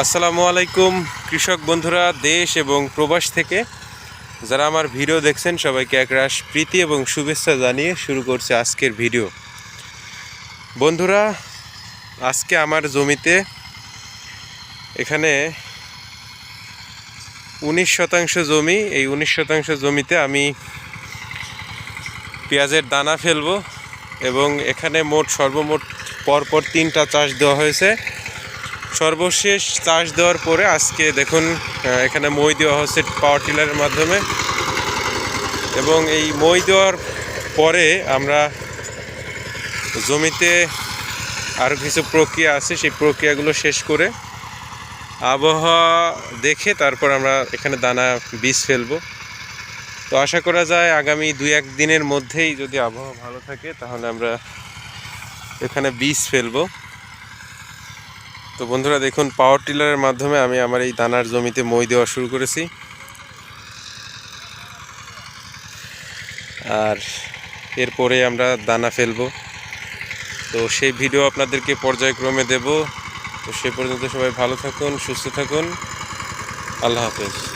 আসসালামু আলাইকুম, কৃষক বন্ধুরা, দেশ এবং প্রবাস থেকে। যারা আমার ভিডিও দেখছেন, সবাইকে একরাশ প্রীতি এবং শুভেচ্ছা জানিয়ে শুরু করছে আজকের ভিডিও। বন্ধুরা, আজকে আমার জমিতে এখানে উনিশ শতাংশ জমি, এই উনিশ শতাংশ জমিতে আমি পেঁয়াজের দানা ফেলব এবং এখানে মোট সর্বমোট পরপর তিনটা চাষ দেওয়া হয়েছে। সর্বশেষ চাষ দেওয়ার পরে আজকে দেখুন এখানে মই দেওয়া হচ্ছে পাওয়ার টিলারের মাধ্যমে। এবং এই মই দেওয়ার পরে আমরা জমিতে আরও কিছু প্রক্রিয়া আছে, সেই প্রক্রিয়াগুলো শেষ করে আবহাওয়া দেখে তারপর আমরা এখানে দানা বীজ ফেলব। তো আশা করা যায় আগামী দুই এক দিনের মধ্যেই যদি আবহাওয়া ভালো থাকে, তাহলে আমরা এখানে বীজ ফেলব। তো বন্ধুরা দেখুন পাওয়ার টিলারের মাধ্যমে আমি আমার এই দানার জমিতে মই দেওয়া শুরু করেছি। আর এরপরে আমরা দানা ফেলব। তো সেই ভিডিও আপনাদেরকে পর্যায়ক্রমে দেব। তো সে পর্যন্ত সবাই ভালো থাকুন, সুস্থ থাকুন। আল্লাহ হাফেজ।